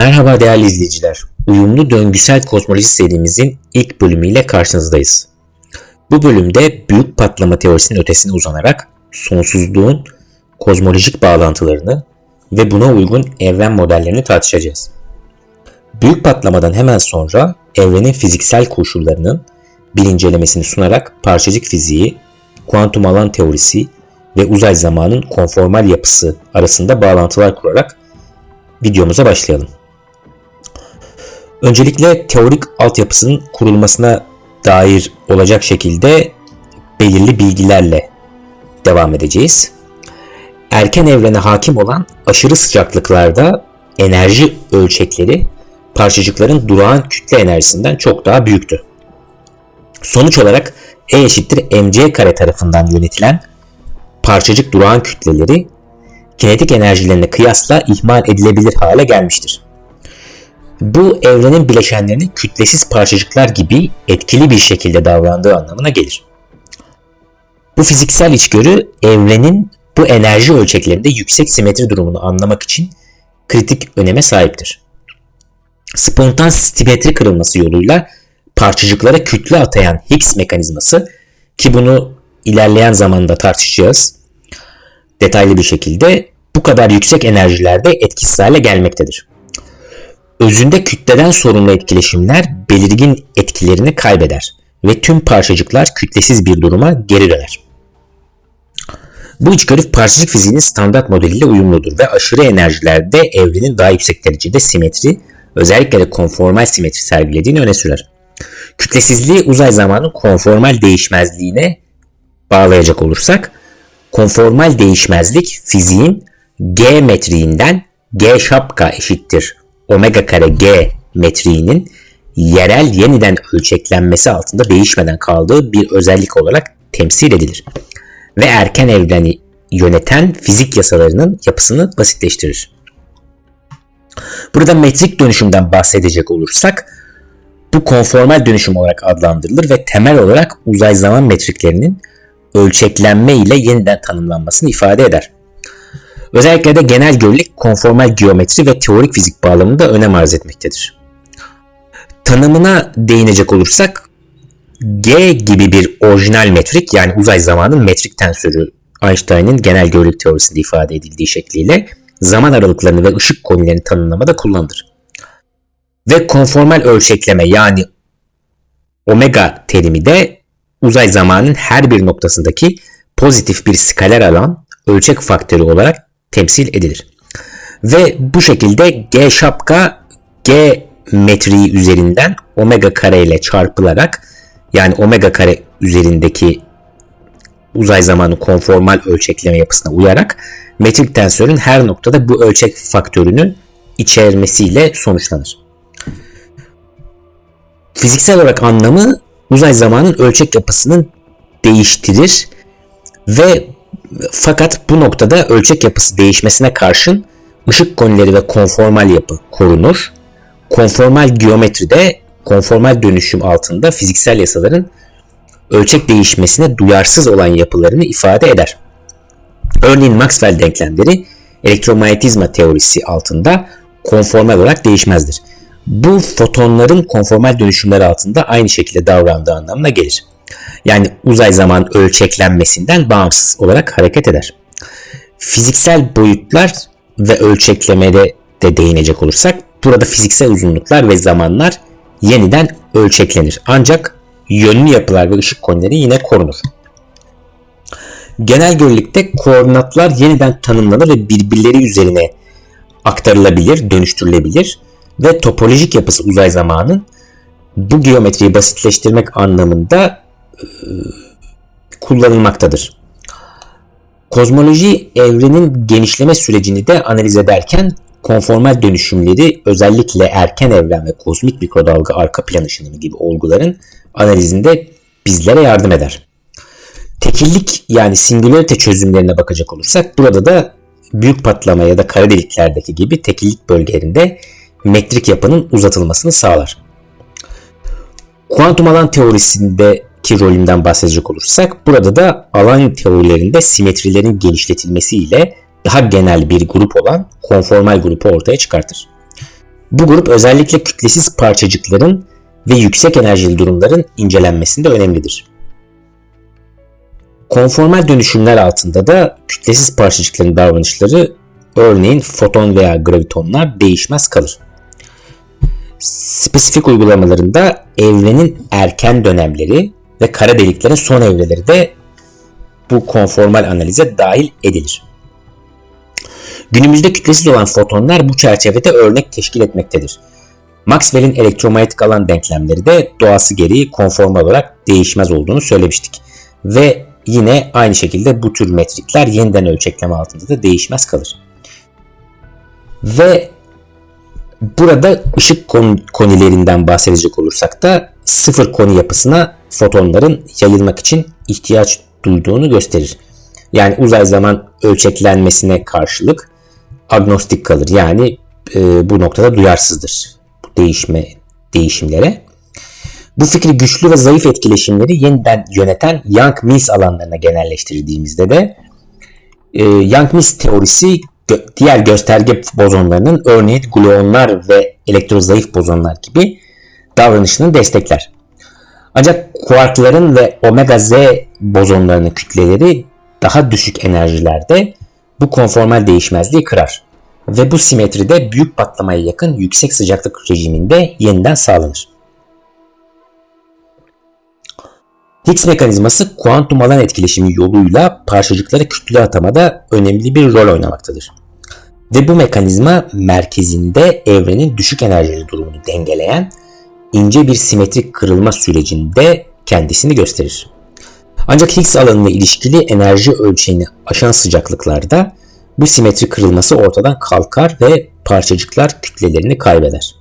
Merhaba değerli izleyiciler. Uyumlu döngüsel kozmoloji serimizin ilk bölümüyle karşınızdayız. Bu bölümde büyük patlama teorisinin ötesine uzanarak sonsuzluğun kozmolojik bağlantılarını ve buna uygun evren modellerini tartışacağız. Büyük patlamadan hemen sonra evrenin fiziksel koşullarının bir incelemesini sunarak parçacık fiziği, kuantum alan teorisi ve uzay zamanın konformal yapısı arasında bağlantılar kurarak videomuza başlayalım. Öncelikle teorik altyapısının kurulmasına dair olacak şekilde belirli bilgilerle devam edeceğiz. Erken evrene hakim olan aşırı sıcaklıklarda enerji ölçekleri parçacıkların durağan kütle enerjisinden çok daha büyüktü. Sonuç olarak E eşittir mc kare tarafından yönetilen parçacık durağan kütleleri kinetik enerjilerine kıyasla ihmal edilebilir hale gelmiştir. Bu evrenin bileşenlerinin kütlesiz parçacıklar gibi etkili bir şekilde davrandığı anlamına gelir. Bu fiziksel içgörü evrenin bu enerji ölçeklerinde yüksek simetri durumunu anlamak için kritik öneme sahiptir. Spontan simetri kırılması yoluyla parçacıklara kütle atayan Higgs mekanizması ki bunu ilerleyen zamanda tartışacağız detaylı bir şekilde bu kadar yüksek enerjilerde etkisiz hale gelmektedir. Özünde kütleden sorumlu etkileşimler belirgin etkilerini kaybeder ve tüm parçacıklar kütlesiz bir duruma geri döner. Bu içgörü parçacık fiziğinin standart modeliyle uyumludur ve aşırı enerjilerde evrenin daha yüksek derecede simetri, özellikle de konformal simetri sergilediğini öne sürer. Kütlesizliği uzay zamanın konformal değişmezliğine bağlayacak olursak, konformal değişmezlik fiziğin G metriğinden G şapka eşittir omega kare G metriğinin yerel yeniden ölçeklenmesi altında değişmeden kaldığı bir özellik olarak temsil edilir. Ve erken evreni yöneten fizik yasalarının yapısını basitleştirir. Burada metrik dönüşümden bahsedecek olursak bu konformal dönüşüm olarak adlandırılır ve temel olarak uzay zaman metriklerinin ölçeklenme ile yeniden tanımlanmasını ifade eder. Özellikle de genel görelilik konformal geometri ve teorik fizik bağlamında önem arz etmektedir. Tanımına değinecek olursak G gibi bir orijinal metrik yani uzay zamanın metrik tensörü Einstein'ın genel görelilik teorisinde ifade edildiği şekliyle zaman aralıklarını ve ışık konilerini tanımlamada kullanılır. Ve konformal ölçekleme yani omega terimi de uzay zamanın her bir noktasındaki pozitif bir skaler alan ölçek faktörü olarak temsil edilir. Ve bu şekilde G şapka G metriği üzerinden omega kare ile çarpılarak yani omega kare üzerindeki uzay zamanı konformal ölçekleme yapısına uyarak metrik tensörün her noktada bu ölçek faktörünü içermesiyle sonuçlanır. Fiziksel olarak anlamı uzay zamanın ölçek yapısının değiştirir ve fakat bu noktada ölçek yapısı değişmesine karşın ışık konileri ve konformal yapı korunur. Konformal geometride konformal dönüşüm altında fiziksel yasaların ölçek değişmesine duyarsız olan yapılarını ifade eder. Örneğin Maxwell denklemleri elektromanyetizma teorisi altında konformal olarak değişmezdir. Bu fotonların konformal dönüşümler altında aynı şekilde davrandığı anlamına gelir. Yani uzay zaman ölçeklenmesinden bağımsız olarak hareket eder. Fiziksel boyutlar ve ölçeklemede de değinecek olursak burada fiziksel uzunluklar ve zamanlar yeniden ölçeklenir. Ancak yönlü yapılar ve ışık konileri yine korunur. Genel görelilikte koordinatlar yeniden tanımlanır ve birbirleri üzerine aktarılabilir, dönüştürülebilir ve topolojik yapısı uzay zamanın bu geometriyi basitleştirmek anlamında kullanılmaktadır. Kozmoloji evrenin genişleme sürecini de analiz ederken konformal dönüşümleri özellikle erken evren ve kozmik mikrodalga arka plan ışınımı gibi olguların analizinde bizlere yardım eder. Tekillik yani singularite çözümlerine bakacak olursak burada da büyük patlama ya da kara deliklerdeki gibi tekillik bölgelerinde metrik yapının uzatılmasını sağlar. Kuantum alan teorisindeki rolünden bahsedecek olursak burada da alan teorilerinde simetrilerin genişletilmesiyle daha genel bir grup olan konformal grupu ortaya çıkartır. Bu grup özellikle kütlesiz parçacıkların ve yüksek enerjili durumların incelenmesinde önemlidir. Konformal dönüşümler altında da kütlesiz parçacıkların davranışları örneğin foton veya gravitonlar değişmez kalır. Spesifik uygulamalarında evrenin erken dönemleri ve kara deliklerin son evreleri de bu konformal analize dahil edilir. Günümüzde kütlesiz olan fotonlar bu çerçevede örnek teşkil etmektedir. Maxwell'in elektromanyetik alan denklemleri de doğası gereği konformal olarak değişmez olduğunu söylemiştik. Ve yine aynı şekilde bu tür metrikler yeniden ölçekleme altında da değişmez kalır. Ve burada ışık konilerinden bahsedecek olursak da sıfır koni yapısına fotonların yayılmak için ihtiyaç duyduğunu gösterir. Yani uzay zaman ölçeklenmesine karşılık agnostik kalır. Yani e, bu noktada duyarsızdır bu değişme değişimlere. Bu fikri güçlü ve zayıf etkileşimleri yeniden yöneten Young-Mills alanlarına genelleştirdiğimizde de e, Young-Mills teorisi gö- diğer gösterge bozonlarının örneğin gluonlar ve elektrozayıf bozonlar gibi davranışını destekler. Ancak kuarkların ve omega z bozonlarının kütleleri daha düşük enerjilerde bu konformal değişmezliği kırar ve bu simetride büyük patlamaya yakın yüksek sıcaklık rejiminde yeniden sağlanır. Higgs mekanizması kuantum alan etkileşimi yoluyla parçacıklara kütle atamada önemli bir rol oynamaktadır. Ve bu mekanizma merkezinde evrenin düşük enerjili durumunu dengeleyen ince bir simetrik kırılma sürecinde kendisini gösterir. Ancak Higgs alanına ilişkili enerji ölçeğini aşan sıcaklıklarda bu simetri kırılması ortadan kalkar ve parçacıklar kütlelerini kaybeder.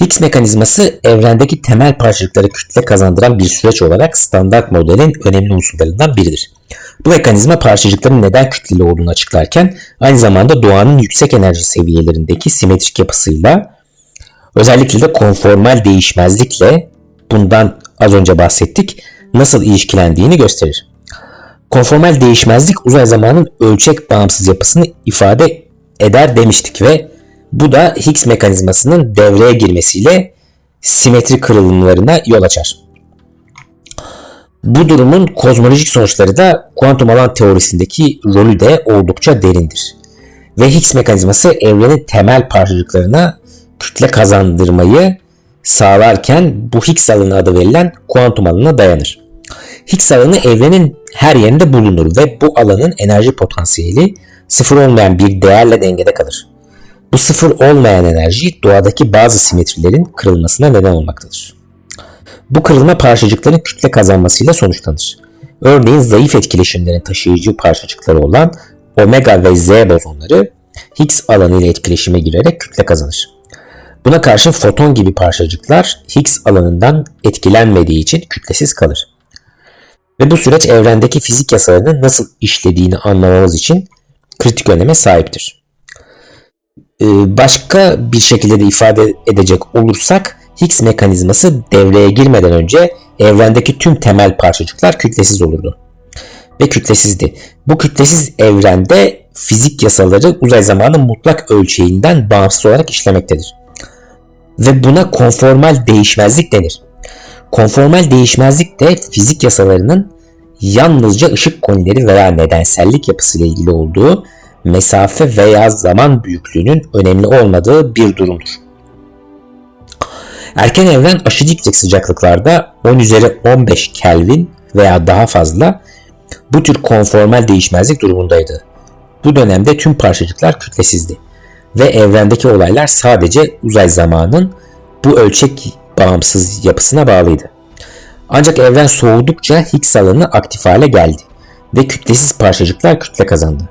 Higgs mekanizması evrendeki temel parçacıklara kütle kazandıran bir süreç olarak standart modelin önemli unsurlarından biridir. Bu mekanizma parçacıkların neden kütleli olduğunu açıklarken aynı zamanda doğanın yüksek enerji seviyelerindeki simetrik yapısıyla özellikle de konformal değişmezlikle bundan az önce bahsettik nasıl ilişkilendiğini gösterir. Konformal değişmezlik uzay zamanın ölçek bağımsız yapısını ifade eder demiştik ve bu da Higgs mekanizmasının devreye girmesiyle simetri kırılımlarına yol açar. Bu durumun kozmolojik sonuçları da kuantum alan teorisindeki rolü de oldukça derindir. Ve Higgs mekanizması evrenin temel parçacıklarına kütle kazandırmayı sağlarken bu Higgs alanı adı verilen kuantum alanına dayanır. Higgs alanı evrenin her yerinde bulunur ve bu alanın enerji potansiyeli sıfır olmayan bir değerle dengede kalır. Bu sıfır olmayan enerji doğadaki bazı simetrilerin kırılmasına neden olmaktadır. Bu kırılma parçacıkların kütle kazanmasıyla sonuçlanır. Örneğin zayıf etkileşimlerin taşıyıcı parçacıkları olan omega ve z bozonları Higgs alanı ile etkileşime girerek kütle kazanır. Buna karşın foton gibi parçacıklar Higgs alanından etkilenmediği için kütlesiz kalır. Ve bu süreç evrendeki fizik yasalarının nasıl işlediğini anlamamız için kritik öneme sahiptir. Ee, başka bir şekilde de ifade edecek olursak Higgs mekanizması devreye girmeden önce evrendeki tüm temel parçacıklar kütlesiz olurdu. Ve kütlesizdi. Bu kütlesiz evrende fizik yasaları uzay zamanı mutlak ölçeğinden bağımsız olarak işlemektedir. Ve buna konformal değişmezlik denir. Konformal değişmezlik de fizik yasalarının yalnızca ışık konileri veya nedensellik yapısıyla ilgili olduğu mesafe veya zaman büyüklüğünün önemli olmadığı bir durumdur. Erken evren aşırı yüksek sıcaklıklarda 10 üzeri 15 Kelvin veya daha fazla bu tür konformal değişmezlik durumundaydı. Bu dönemde tüm parçacıklar kütlesizdi ve evrendeki olaylar sadece uzay zamanın bu ölçek bağımsız yapısına bağlıydı. Ancak evren soğudukça Higgs alanı aktif hale geldi ve kütlesiz parçacıklar kütle kazandı.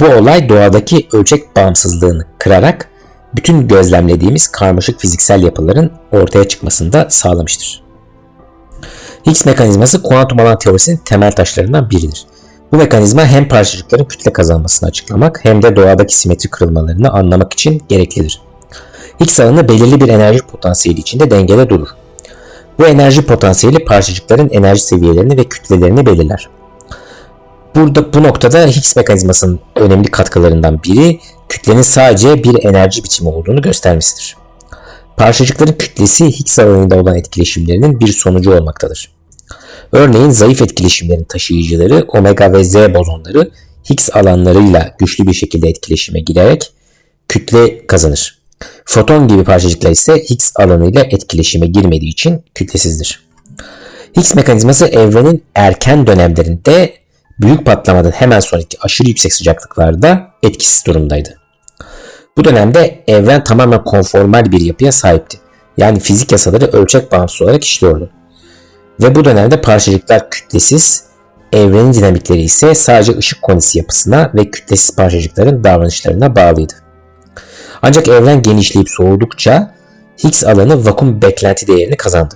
Bu olay doğadaki ölçek bağımsızlığını kırarak bütün gözlemlediğimiz karmaşık fiziksel yapıların ortaya çıkmasını da sağlamıştır. Higgs mekanizması kuantum alan teorisinin temel taşlarından biridir. Bu mekanizma hem parçacıkların kütle kazanmasını açıklamak hem de doğadaki simetri kırılmalarını anlamak için gereklidir. Higgs alanı belirli bir enerji potansiyeli içinde dengede durur. Bu enerji potansiyeli parçacıkların enerji seviyelerini ve kütlelerini belirler. Burada bu noktada Higgs mekanizmasının önemli katkılarından biri kütlenin sadece bir enerji biçimi olduğunu göstermesidir. Parçacıkların kütlesi Higgs alanında olan etkileşimlerinin bir sonucu olmaktadır. Örneğin zayıf etkileşimlerin taşıyıcıları omega ve Z bozonları Higgs alanlarıyla güçlü bir şekilde etkileşime girerek kütle kazanır. Foton gibi parçacıklar ise Higgs alanıyla etkileşime girmediği için kütlesizdir. Higgs mekanizması evrenin erken dönemlerinde büyük patlamadan hemen sonraki aşırı yüksek sıcaklıklarda etkisiz durumdaydı. Bu dönemde evren tamamen konformal bir yapıya sahipti. Yani fizik yasaları ölçek bağımsız olarak işliyordu. Ve bu dönemde parçacıklar kütlesiz, evrenin dinamikleri ise sadece ışık konisi yapısına ve kütlesiz parçacıkların davranışlarına bağlıydı. Ancak evren genişleyip soğudukça Higgs alanı vakum beklenti değerini kazandı.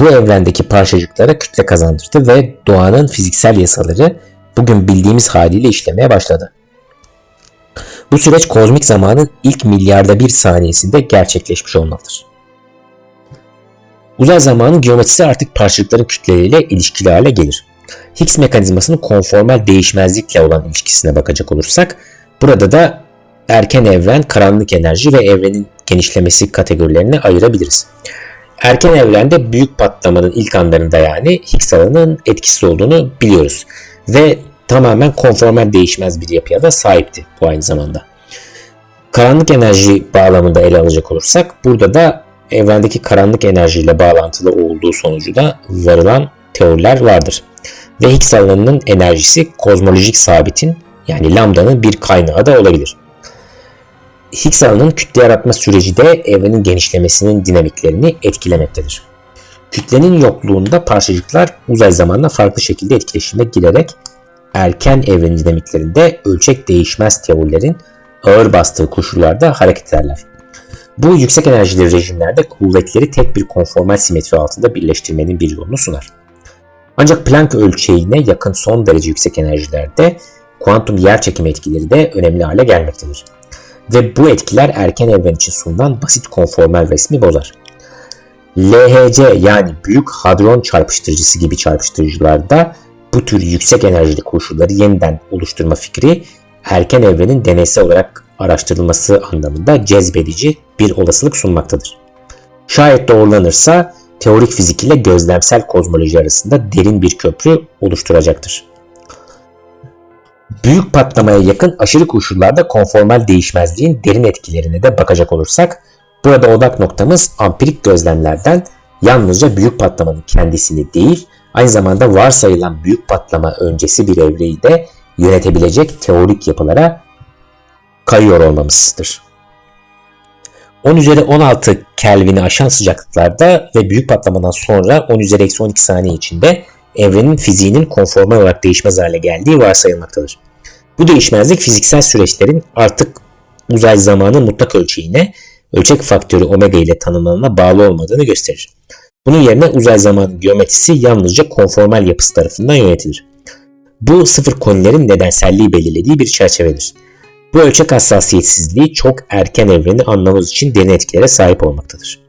Bu evrendeki parçacıklara kütle kazandırdı ve doğanın fiziksel yasaları bugün bildiğimiz haliyle işlemeye başladı. Bu süreç kozmik zamanın ilk milyarda bir saniyesinde gerçekleşmiş olmalıdır. Uzay zamanın geometrisi artık parçacıkların kütleleriyle ilişkili hale gelir. Higgs mekanizmasının konformal değişmezlikle olan ilişkisine bakacak olursak, burada da erken evren, karanlık enerji ve evrenin genişlemesi kategorilerine ayırabiliriz. Erken evrende büyük patlamanın ilk anlarında yani Higgs alanının etkisi olduğunu biliyoruz. Ve tamamen konformal değişmez bir yapıya da sahipti bu aynı zamanda. Karanlık enerji bağlamında ele alacak olursak burada da evrendeki karanlık enerjiyle bağlantılı olduğu sonucu da varılan teoriler vardır. Ve Higgs alanının enerjisi kozmolojik sabitin yani lambdanın bir kaynağı da olabilir. Higgs alanının kütle yaratma süreci de evrenin genişlemesinin dinamiklerini etkilemektedir. Kütlenin yokluğunda parçacıklar uzay zamanla farklı şekilde etkileşime girerek erken evren dinamiklerinde ölçek değişmez teorilerin ağır bastığı koşullarda hareket ederler. Bu yüksek enerjili rejimlerde kuvvetleri tek bir konformal simetri altında birleştirmenin bir yolunu sunar. Ancak Planck ölçeğine yakın son derece yüksek enerjilerde kuantum yerçekimi etkileri de önemli hale gelmektedir. Ve bu etkiler erken evren için sunulan basit konformal resmi bozar. LHC yani büyük hadron çarpıştırıcısı gibi çarpıştırıcılarda bu tür yüksek enerjili koşulları yeniden oluşturma fikri erken evrenin deneysel olarak araştırılması anlamında cezbedici bir olasılık sunmaktadır. Şayet doğrulanırsa teorik fizik ile gözlemsel kozmoloji arasında derin bir köprü oluşturacaktır. Büyük patlamaya yakın aşırı koşullarda konformal değişmezliğin derin etkilerine de bakacak olursak burada odak noktamız ampirik gözlemlerden yalnızca büyük patlamanın kendisini değil aynı zamanda varsayılan büyük patlama öncesi bir evreyi de yönetebilecek teorik yapılara kayıyor olmamızdır. 10 üzeri 16 Kelvin'i aşan sıcaklıklarda ve büyük patlamadan sonra 10 üzeri eksi 12 saniye içinde evrenin fiziğinin konformal olarak değişmez hale geldiği varsayılmaktadır. Bu değişmezlik fiziksel süreçlerin artık uzay zamanı mutlak ölçeğine, ölçek faktörü omega ile tanımlanana bağlı olmadığını gösterir. Bunun yerine uzay zamanı geometrisi yalnızca konformal yapısı tarafından yönetilir. Bu sıfır konilerin nedenselliği belirlediği bir çerçevedir. Bu ölçek hassasiyetsizliği çok erken evreni anlamamız için derin etkilere sahip olmaktadır.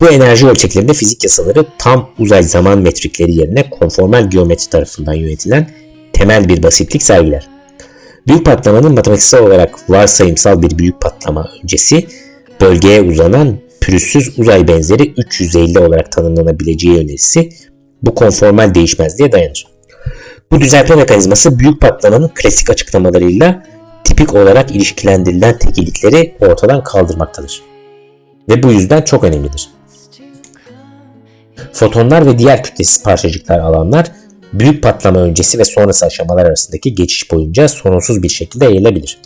Bu enerji ölçeklerinde fizik yasaları tam uzay zaman metrikleri yerine konformal geometri tarafından yönetilen temel bir basitlik sergiler. Büyük patlamanın matematiksel olarak varsayımsal bir büyük patlama öncesi bölgeye uzanan pürüzsüz uzay benzeri 350 olarak tanımlanabileceği önerisi bu konformal değişmezliğe dayanır. Bu düzeltme mekanizması büyük patlamanın klasik açıklamalarıyla tipik olarak ilişkilendirilen tekillikleri ortadan kaldırmaktadır. Ve bu yüzden çok önemlidir. Fotonlar ve diğer kütlesiz parçacıklar alanlar büyük patlama öncesi ve sonrası aşamalar arasındaki geçiş boyunca sorunsuz bir şekilde yayılabilir.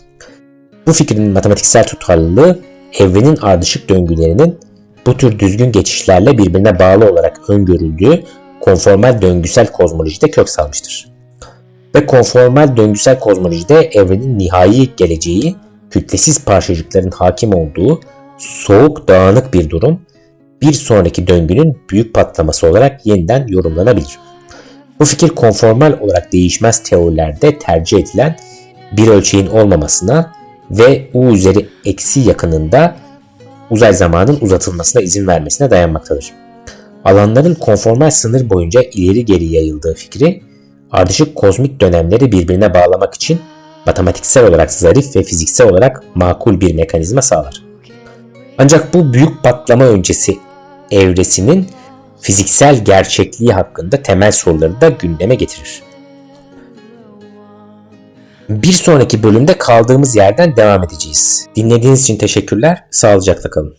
Bu fikrin matematiksel tutarlılığı evrenin ardışık döngülerinin bu tür düzgün geçişlerle birbirine bağlı olarak öngörüldüğü konformal döngüsel kozmolojide kök salmıştır. Ve konformal döngüsel kozmolojide evrenin nihai geleceği kütlesiz parçacıkların hakim olduğu soğuk dağınık bir durum bir sonraki döngünün büyük patlaması olarak yeniden yorumlanabilir. Bu fikir konformal olarak değişmez teorilerde tercih edilen bir ölçeğin olmamasına ve U üzeri eksi yakınında uzay zamanın uzatılmasına izin vermesine dayanmaktadır. Alanların konformal sınır boyunca ileri geri yayıldığı fikri ardışık kozmik dönemleri birbirine bağlamak için matematiksel olarak zarif ve fiziksel olarak makul bir mekanizma sağlar. Ancak bu büyük patlama öncesi evresinin fiziksel gerçekliği hakkında temel soruları da gündeme getirir. Bir sonraki bölümde kaldığımız yerden devam edeceğiz. Dinlediğiniz için teşekkürler. Sağlıcakla kalın.